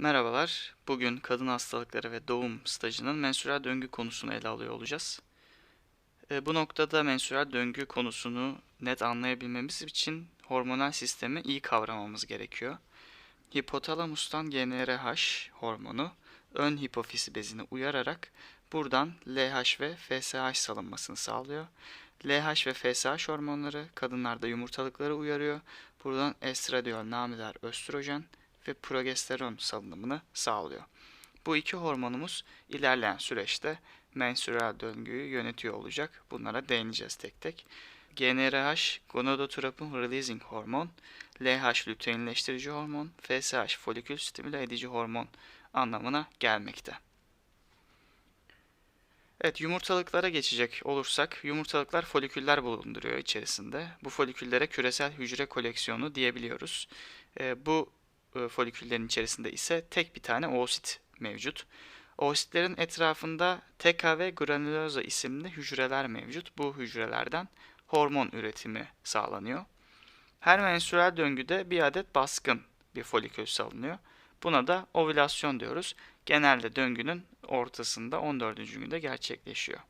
Merhabalar. Bugün kadın hastalıkları ve doğum stajının menstrual döngü konusunu ele alıyor olacağız. E, bu noktada menstrual döngü konusunu net anlayabilmemiz için hormonal sistemi iyi kavramamız gerekiyor. Hipotalamustan GnRH hormonu ön hipofiz bezini uyararak buradan LH ve FSH salınmasını sağlıyor. LH ve FSH hormonları kadınlarda yumurtalıkları uyarıyor. Buradan estradiol, namiler, östrojen ve progesteron salınımını sağlıyor. Bu iki hormonumuz ilerleyen süreçte menstrual döngüyü yönetiyor olacak. Bunlara değineceğiz tek tek. GnRH gonadotropin releasing hormon, LH lüteinleştirici hormon, FSH folikül stimüle edici hormon anlamına gelmekte. Evet, yumurtalıklara geçecek olursak, yumurtalıklar foliküller bulunduruyor içerisinde. Bu foliküllere küresel hücre koleksiyonu diyebiliyoruz. E, bu foliküllerin içerisinde ise tek bir tane oosit mevcut. Oositlerin etrafında TK ve granuloza isimli hücreler mevcut. Bu hücrelerden hormon üretimi sağlanıyor. Her menstrual döngüde bir adet baskın bir folikül salınıyor. Buna da ovülasyon diyoruz. Genelde döngünün ortasında 14. günde gerçekleşiyor.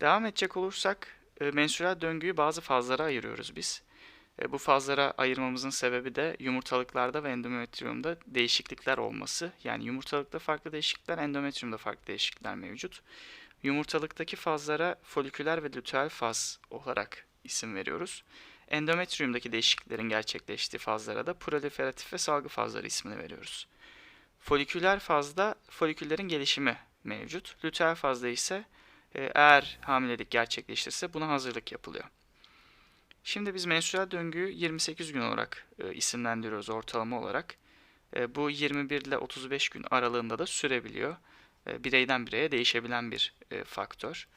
Devam edecek olursak e, menstrual döngüyü bazı fazlara ayırıyoruz biz. E, bu fazlara ayırmamızın sebebi de yumurtalıklarda ve endometriyumda değişiklikler olması. Yani yumurtalıkta farklı değişiklikler, endometriyumda farklı değişiklikler mevcut. Yumurtalıktaki fazlara foliküler ve luteal faz olarak isim veriyoruz. Endometriyumdaki değişikliklerin gerçekleştiği fazlara da proliferatif ve salgı fazları ismini veriyoruz. Foliküler fazda foliküllerin gelişimi mevcut. Luteal fazda ise e, eğer hamilelik gerçekleşirse buna hazırlık yapılıyor. Şimdi biz menstrual döngüyü 28 gün olarak e, isimlendiriyoruz ortalama olarak. E, bu 21 ile 35 gün aralığında da sürebiliyor. E, bireyden bireye değişebilen bir e, faktör.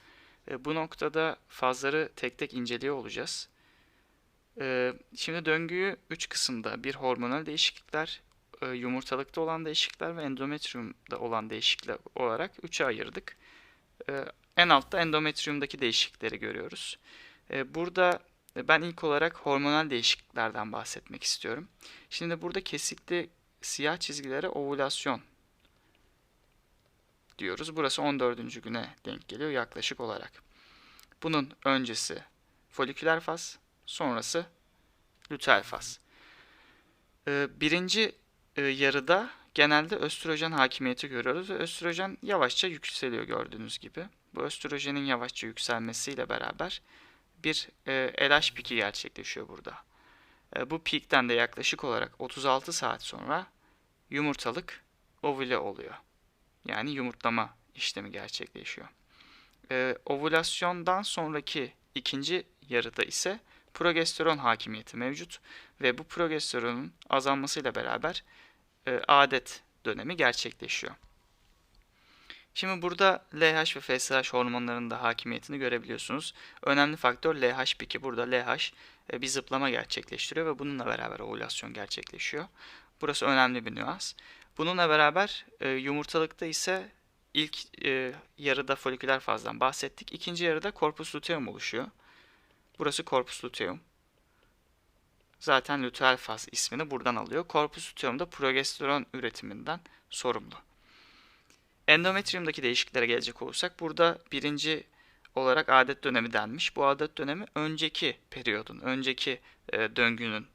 E, bu noktada fazları tek tek inceliyor olacağız. E, şimdi döngüyü 3 kısımda bir hormonal değişiklikler, e, yumurtalıkta olan değişiklikler ve endometriyumda olan değişiklikler olarak 3'e ayırdık. E, en altta endometriyumdaki değişiklikleri görüyoruz. E, burada ben ilk olarak hormonal değişikliklerden bahsetmek istiyorum. Şimdi burada kesikli siyah çizgilere ovülasyon diyoruz. Burası 14. güne denk geliyor yaklaşık olarak. Bunun öncesi foliküler faz, sonrası luteal faz. Ee, birinci e, yarıda genelde östrojen hakimiyeti görüyoruz ve östrojen yavaşça yükseliyor gördüğünüz gibi. Bu östrojenin yavaşça yükselmesiyle beraber bir e, LH piki gerçekleşiyor burada. E, bu pikten de yaklaşık olarak 36 saat sonra yumurtalık ovüle oluyor. Yani yumurtlama işlemi gerçekleşiyor. E, ovülasyondan sonraki ikinci yarıda ise progesteron hakimiyeti mevcut ve bu progesteronun azalmasıyla beraber e, adet dönemi gerçekleşiyor. Şimdi burada LH ve FSH hormonlarının da hakimiyetini görebiliyorsunuz. Önemli faktör LH piki. Burada LH e, bir zıplama gerçekleştiriyor ve bununla beraber ovülasyon gerçekleşiyor. Burası önemli bir nüans. Bununla beraber e, yumurtalıkta ise ilk e, yarıda foliküler fazdan bahsettik. İkinci yarıda korpus luteum oluşuyor. Burası korpus luteum. Zaten luteal faz ismini buradan alıyor. Korpus luteum da progesteron üretiminden sorumlu. Endometriyumdaki değişikliklere gelecek olursak burada birinci olarak adet dönemi denmiş. Bu adet dönemi önceki periyodun, önceki e, döngünün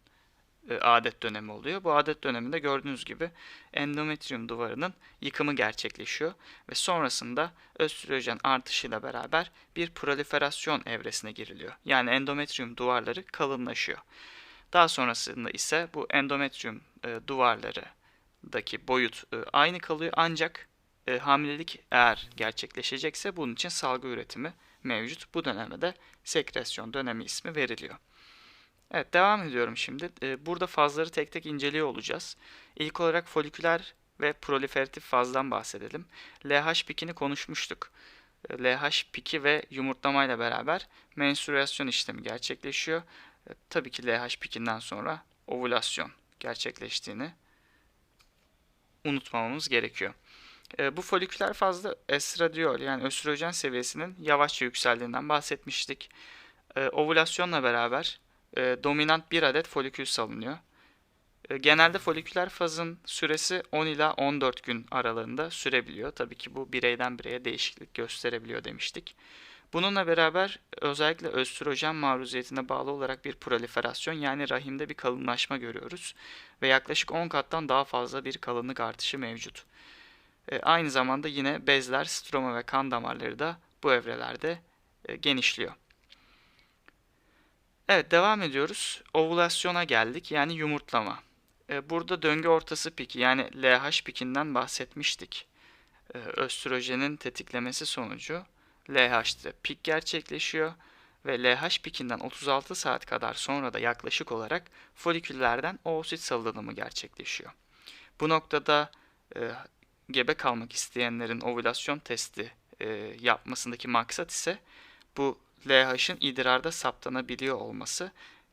e, adet dönemi oluyor. Bu adet döneminde gördüğünüz gibi endometriyum duvarının yıkımı gerçekleşiyor ve sonrasında östrojen artışıyla beraber bir proliferasyon evresine giriliyor. Yani endometriyum duvarları kalınlaşıyor. Daha sonrasında ise bu endometriyum e, duvarlarındaki boyut e, aynı kalıyor ancak e, hamilelik eğer gerçekleşecekse bunun için salgı üretimi mevcut. Bu döneme de sekresyon dönemi ismi veriliyor. Evet devam ediyorum şimdi. E, burada fazları tek tek inceliyor olacağız. İlk olarak foliküler ve proliferatif fazdan bahsedelim. LH pikini konuşmuştuk. E, LH piki ve yumurtlamayla beraber menstruasyon işlemi gerçekleşiyor. E, tabii ki LH pikinden sonra ovülasyon gerçekleştiğini unutmamamız gerekiyor. E, bu foliküler fazla estradiol yani östrojen seviyesinin yavaşça yükseldiğinden E, Genelde foliküler fazın süresi 10 ila 14 gün aralığında sürebiliyor. Tabii ki bu bireyden bireye değişiklik gösterebiliyor demiştik. Bununla beraber özellikle östrojen maruziyetine bağlı olarak bir proliferasyon yani rahimde bir kalınlaşma görüyoruz ve yaklaşık 10 kattan daha fazla bir kalınlık artışı mevcut. E, aynı zamanda yine bezler, stroma ve kan damarları da bu evrelerde e, genişliyor. Evet devam ediyoruz. Ovülasyona geldik yani yumurtlama. E, burada döngü ortası piki yani LH pikinden bahsetmiştik. E, östrojenin tetiklemesi sonucu LH'de pik gerçekleşiyor ve LH pikinden 36 saat kadar sonra da yaklaşık olarak foliküllerden oosit salınımı gerçekleşiyor. Bu noktada e, gebe kalmak isteyenlerin ovülasyon testi e, yapmasındaki maksat ise bu LH'ın idrarda saptanabiliyor olması.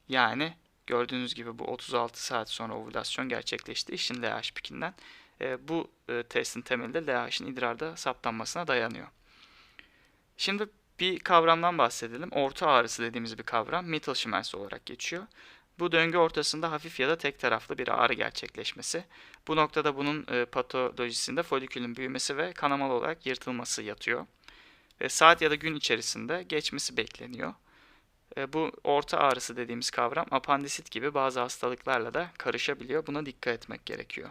Yani gördüğünüz gibi bu 36 saat sonra ovülasyon gerçekleştiği için LH pikinden e, bu e, testin temeli de LH'ın idrarda saptanmasına dayanıyor. Şimdi bir kavramdan bahsedelim. Orta ağrısı dediğimiz bir kavram Mittelschmerz olarak geçiyor. Bu döngü ortasında hafif ya da tek taraflı bir ağrı gerçekleşmesi. Bu noktada bunun e, patolojisinde folikülün büyümesi ve kanamalı olarak yırtılması yatıyor. E, saat ya da gün içerisinde geçmesi bekleniyor. E, bu orta ağrısı dediğimiz kavram apandisit gibi bazı hastalıklarla da karışabiliyor. Buna dikkat etmek gerekiyor.